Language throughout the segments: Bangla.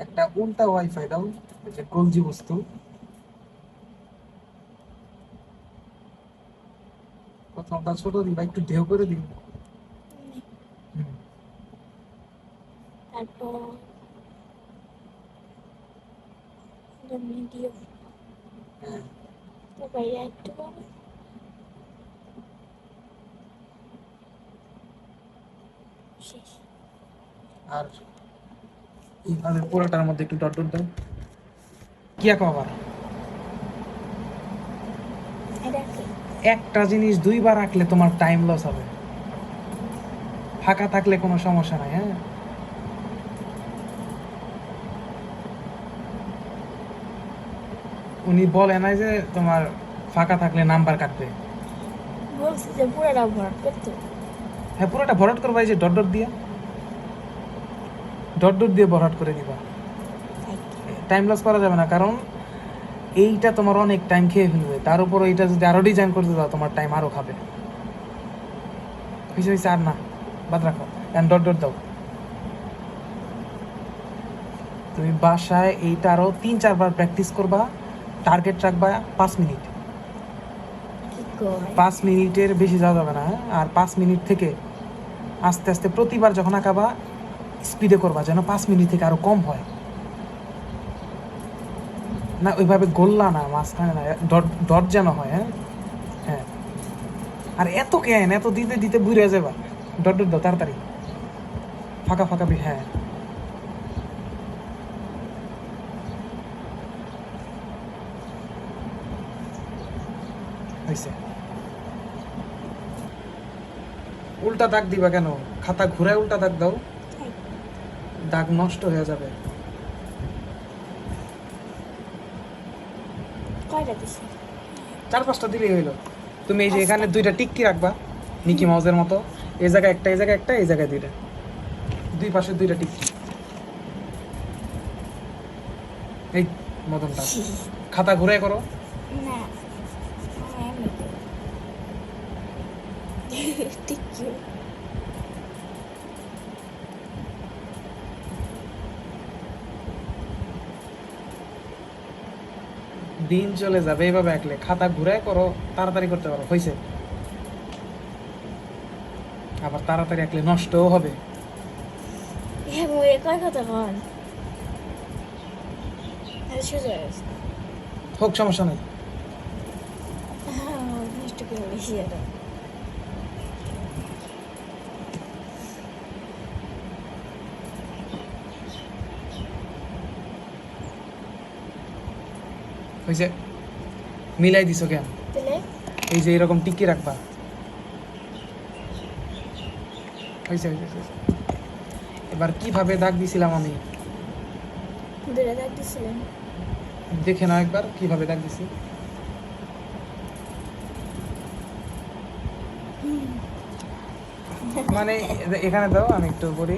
একটা উল্টা ওয়াইফাই দাও যে কলজি বস্তু। প্রথমটা ছোট দিবা একটু ঢেউ করে দিন তারপর মিডিয়াম। হ্যাঁ। তারপর একটু আর এইভাবে পুরোটার মধ্যে একটু ডট ডট দাও। কি আঁকো আবার? একটা জিনিস দুইবার আঁকলে তোমার টাইম লস হবে। ফাঁকা থাকলে কোনো সমস্যা নাই হ্যাঁ? উনি বলে নাই যে তোমার ফাঁকা থাকলে নাম্বার কাটবে। বলছি যে পুরোটা ভরাট করতে। হ্যাঁ পুরোটা ভরাট করবা এই যে ডট ডট দিয়ে। ডট ডট দিয়ে ভরাট করে দিবা টাইম লস করা যাবে না কারণ এইটা তোমার অনেক টাইম খেয়ে ফেলবে। তার উপর এইটা যদি আরও ডিজাইন করতে দাও তোমার টাইম আরও খাবে। হয়েছে হয়েছে আর না বাদ রাখো। এখন ডট ডট দাও। তুমি বাসায় এইটা আরও তিন চারবার প্র্যাকটিস করবা টার্গেট রাখবা পাঁচ মিনিট। পাঁচ মিনিটের বেশি যাওয়া যাবে না হ্যাঁ? আর পাঁচ মিনিট থেকে আস্তে আস্তে প্রতিবার যখন আঁকাবা স্পিডে করবা, যেন পাঁচ মিনিট থেকে আরও কম হয়। না, ওইভাবে গোল্লা না, মাঝখানে না, ডট যেন হয় হ্যাঁ? হ্যাঁ। আর এত কেন এত দিতে দিতে বুড়ে যাবা ডট ডট তাড়াতাড়ি। ফাঁকা ফাঁকা হ্যাঁ। উল্টা দাগ দিবা কেন? খাতা ঘুরায় উল্টা দাগ দাও। দাগ নষ্ট হয়ে যাবে। চার পাঁচটা দিলেই হইল। তুমি এই যে এখানে দুইটা টিক্কি রাখবা মিকি মাউসের মতো। এই জায়গায় একটা এই জায়গায় একটা এই জায়গায় দুইটা। দুই পাশে দুইটা টিক্কি এই মদনটা খাতা ঘুরে করো। না আমি ঠিক কি দিন চলে যাবে এইভাবে আঁকলে খাতা ঘুরে করো তাড়াতাড়ি করতে পারো হয়েছে আবার তাড়াতাড়ি আঁকলে নষ্টও হবে। হ্যাঁ হোক সমস্যা নেই। করে হয়েছে মিলাই দিছো কেন? এই যে এরকম টিকি রাখবা। হয়েছে হয়েছে হয়েছে। এবার কীভাবে দাগ দিছিলাম আমি? দূরে দাগ দিছিলেন। দেখে নাও একবার কীভাবে দাগ দিছি। মানে এখানে দাও আমি একটু বলি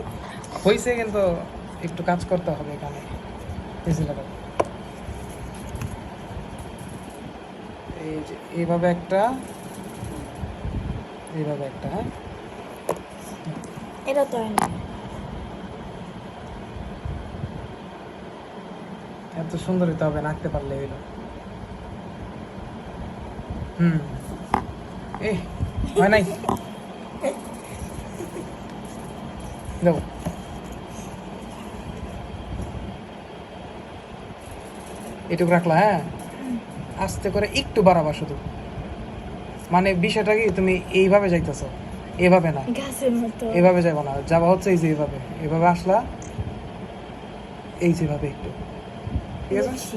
হয়েছে কিন্তু একটু কাজ করতে হবে এখানে। এই যে এইভাবে একটা এইভাবে একটা হ্যাঁ? এটা তো এত সুন্দর হইতে হবে না আঁকতে পারলে হইল হুম। এ হয় নাই? দেবো এটুকু রাখলা হ্যাঁ? আস্তে করে একটু বাড়াবা শুধু। মানে বিষয়টা কি তুমি এইভাবে যাইতেছো। এভাবে না। এভাবে যাব না। যাবা হচ্ছে এই যে এইভাবে। এভাবে আসলা এই যেভাবে একটু। ঠিক আছে।